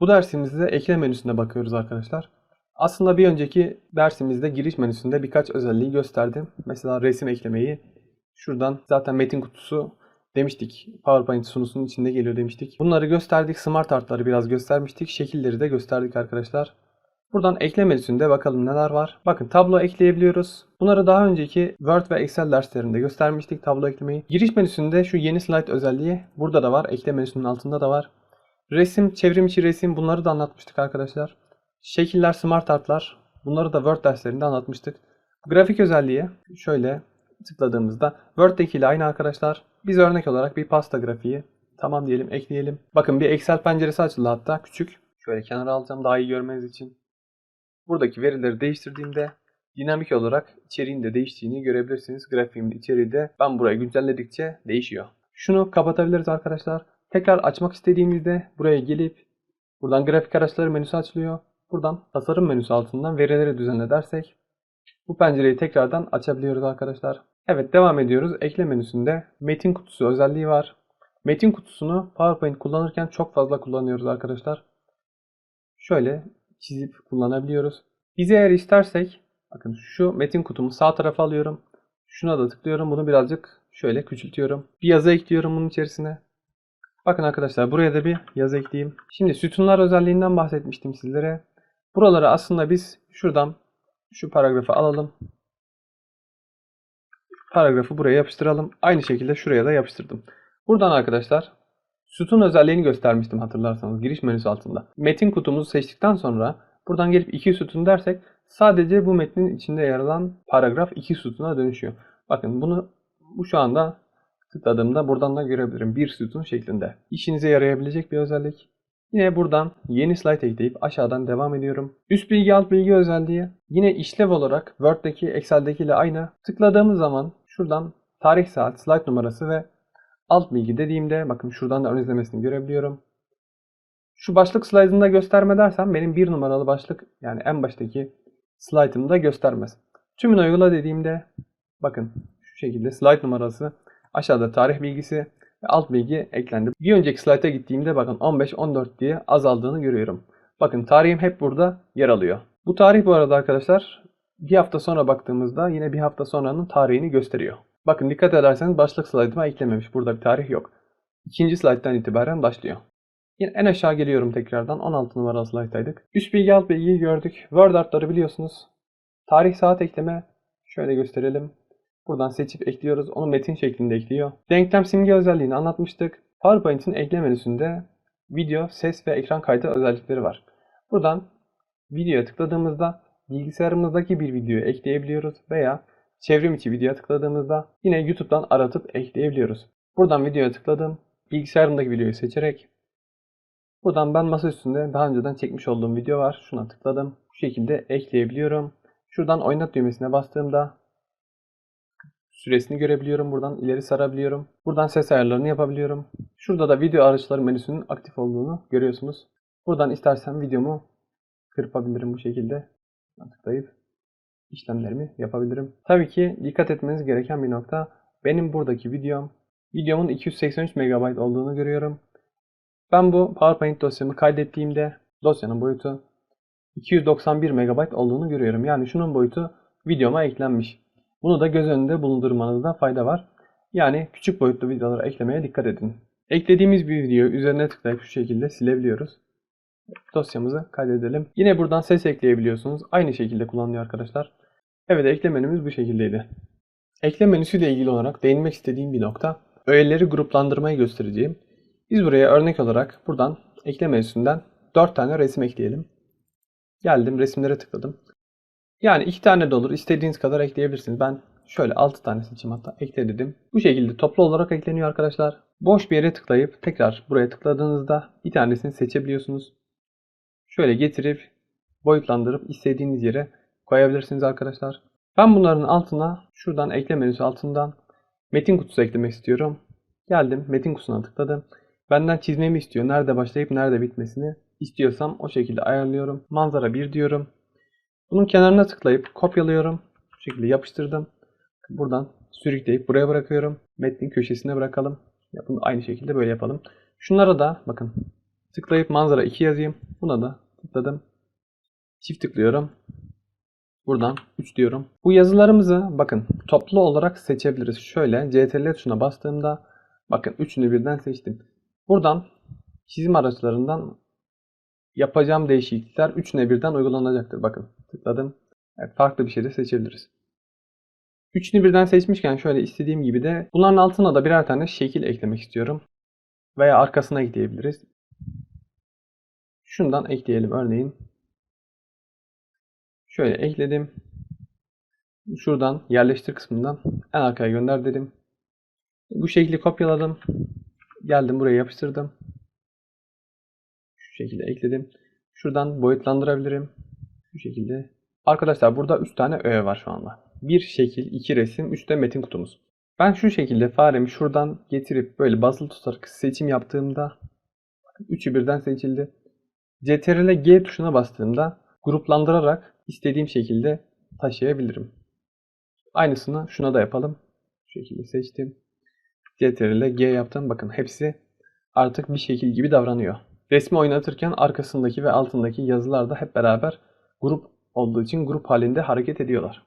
Bu dersimizde ekle menüsüne bakıyoruz arkadaşlar. Aslında bir önceki dersimizde giriş menüsünde birkaç özelliği gösterdim. Mesela resim eklemeyi. Şuradan zaten metin kutusu demiştik. PowerPoint sunusunun içinde geliyor demiştik. Bunları gösterdik. Smart Art'ları biraz göstermiştik. Şekilleri de gösterdik arkadaşlar. Buradan ekle menüsünde bakalım neler var. Bakın tablo ekleyebiliyoruz. Bunları daha önceki Word ve Excel derslerinde göstermiştik tablo eklemeyi. Giriş menüsünde şu yeni slide özelliği burada da var. Ekle menüsünün altında da var. Resim, çevrim içi resim bunları da anlatmıştık arkadaşlar. Şekiller, smart artlar bunları da Word derslerinde anlatmıştık. Grafik özelliği şöyle tıkladığımızda Word'dekiyle aynı arkadaşlar. Biz örnek olarak bir pasta grafiği tamam diyelim ekleyelim. Bakın bir Excel penceresi açıldı hatta küçük. Şöyle kenara alacağım daha iyi görmeniz için. Buradaki verileri değiştirdiğimde dinamik olarak içeriğin de değiştiğini görebilirsiniz. Grafiğimin içeriği de ben burayı güncelledikçe değişiyor. Şunu kapatabiliriz arkadaşlar. Tekrar açmak istediğimizde buraya gelip buradan grafik araçları menüsü açılıyor. Buradan tasarım menüsü altından verileri düzenle dersek bu pencereyi tekrardan açabiliyoruz arkadaşlar. Evet devam ediyoruz. Ekle menüsünde metin kutusu özelliği var. Metin kutusunu PowerPoint kullanırken çok fazla kullanıyoruz arkadaşlar. Şöyle çizip kullanabiliyoruz. Biz eğer istersek bakın şu metin kutumu sağ tarafa alıyorum. Şuna da tıklıyorum. Bunu birazcık şöyle küçültüyorum. Bir yazı ekliyorum bunun içerisine. Bakın arkadaşlar buraya da bir yazı ekleyeyim. Şimdi sütunlar özelliğinden bahsetmiştim sizlere. Buraları aslında biz şuradan şu paragrafı alalım. Paragrafı buraya yapıştıralım. Aynı şekilde şuraya da yapıştırdım. Buradan arkadaşlar sütun özelliğini göstermiştim hatırlarsanız giriş menüsü altında. Metin kutumuzu seçtikten sonra buradan gelip iki sütun dersek sadece bu metnin içinde yer alan paragraf iki sütuna dönüşüyor. Bakın bunu bu şu anda tıkladığımda buradan da görebilirim. Bir sütun şeklinde. İşinize yarayabilecek bir özellik. Yine buradan yeni slide ekleyip aşağıdan devam ediyorum. Üst bilgi alt bilgi özelliği yine işlev olarak Word'deki Excel'deki ile aynı. Tıkladığımız zaman şuradan tarih saat, slide numarası ve alt bilgi dediğimde bakın şuradan da ön izlemesini görebiliyorum. Şu başlık slide'ında gösterme dersem benim bir numaralı başlık yani en baştaki slide'ımda göstermez. Tümünü uygula dediğimde bakın şu şekilde slide numarası aşağıda tarih bilgisi ve alt bilgi eklendi. Bir önceki slayta gittiğimde bakın 15-14 diye azaldığını görüyorum. Bakın tarihim hep burada yer alıyor. Bu tarih bu arada arkadaşlar bir hafta sonra baktığımızda yine bir hafta sonranın tarihini gösteriyor. Bakın dikkat ederseniz başlık slaytıma eklememiş. Burada bir tarih yok. İkinci slayttan itibaren başlıyor. Yine en aşağı geliyorum tekrardan. 16 numaralı slayttaydık. Üst bilgi alt bilgiyi gördük. Word artları biliyorsunuz. Tarih saat ekleme. Şöyle gösterelim. Buradan seçip ekliyoruz. Onu metin şeklinde ekliyor. Denklem simge özelliğini anlatmıştık. PowerPoint'in ekle menüsünde video, ses ve ekran kaydı özellikleri var. Buradan videoya tıkladığımızda bilgisayarımızdaki bir videoyu ekleyebiliyoruz veya çevrim içi videoya tıkladığımızda yine YouTube'dan aratıp ekleyebiliyoruz. Buradan videoya tıkladım. Bilgisayarımdaki videoyu seçerek buradan ben masa üstünde daha önceden çekmiş olduğum video var. Şuna tıkladım. Bu şekilde ekleyebiliyorum. Şuradan oynat düğmesine bastığımda süresini görebiliyorum. Buradan ileri sarabiliyorum. Buradan ses ayarlarını yapabiliyorum. Şurada da video araçları menüsünün aktif olduğunu görüyorsunuz. Buradan istersen videomu kırpabilirim bu şekilde. Tıklayıp işlemlerimi yapabilirim. Tabii ki dikkat etmeniz gereken bir nokta. Benim buradaki videom, videomun 283 MB olduğunu görüyorum. Ben bu PowerPoint dosyamı kaydettiğimde dosyanın boyutu 291 MB olduğunu görüyorum. Yani şunun boyutu videoma eklenmiş. Bunu da göz önünde bulundurmanızda fayda var. Yani küçük boyutlu videoları eklemeye dikkat edin. Eklediğimiz bir videoyu üzerine tıklayıp şu şekilde silebiliyoruz. Dosyamızı kaydedelim. Yine buradan ses ekleyebiliyorsunuz. Aynı şekilde kullanılıyor arkadaşlar. Evet ekle menümüz bu şekildeydi. Ekle menüsüyle ilgili olarak değinmek istediğim bir nokta öğeleri gruplandırmayı göstereceğim. Biz buraya örnek olarak buradan ekle menüsünden 4 tane resim ekleyelim. Geldim resimlere tıkladım. Yani iki tane de olur. İstediğiniz kadar ekleyebilirsiniz. Ben şöyle 6 tane seçeyim hatta ekle. Bu şekilde toplu olarak ekleniyor arkadaşlar. Boş bir yere tıklayıp tekrar buraya tıkladığınızda bir tanesini seçebiliyorsunuz. Şöyle getirip boyutlandırıp istediğiniz yere koyabilirsiniz arkadaşlar. Ben bunların altına şuradan ekle menüsü altından metin kutusu eklemek istiyorum. Geldim metin kutusuna tıkladım. Benden çizmemi istiyor. Nerede başlayıp nerede bitmesini istiyorsam o şekilde ayarlıyorum. Manzara 1 diyorum. Bunun kenarına tıklayıp kopyalıyorum. Bu şekilde yapıştırdım. Buradan sürükleyip buraya bırakıyorum. Metnin köşesine bırakalım. Bunu aynı şekilde böyle yapalım. Şunlara da bakın Tıklayıp manzara 2 yazayım. Buna da tıkladım. Çift tıklıyorum. Buradan 3 diyorum. Bu yazılarımızı bakın toplu olarak seçebiliriz. Şöyle CTRL tuşuna bastığımda bakın üçünü birden seçtim. Buradan çizim araçlarından yapacağım değişiklikler üçüne birden uygulanacaktır. Bakın tıkladım. Evet, farklı bir şey de seçebiliriz. Üçünü birden seçmişken şöyle istediğim gibi de bunların altına da birer tane şekil eklemek istiyorum. Veya arkasına ekleyebiliriz. Şundan ekleyelim örneğin. Şöyle ekledim. Şuradan yerleştir kısmından en arkaya gönder dedim. Bu şekli kopyaladım. Geldim buraya yapıştırdım. Şu şekilde ekledim. Şuradan boyutlandırabilirim. Şu şekilde. Arkadaşlar burada 3 tane öğe var şu anda. Bir şekil, iki resim, 3 de metin kutumuz. Ben şu şekilde faremi şuradan getirip böyle basılı tutarak seçim yaptığımda üçü birden seçildi. CTRL G tuşuna bastığımda gruplandırarak istediğim şekilde taşıyabilirim. Aynısını şuna da yapalım. Şu şekilde seçtim. CTRL G yaptım. Bakın hepsi artık bir şekil gibi davranıyor. Resmi oynatırken arkasındaki ve altındaki yazılar da hep beraber grup olduğu için grup halinde hareket ediyorlar.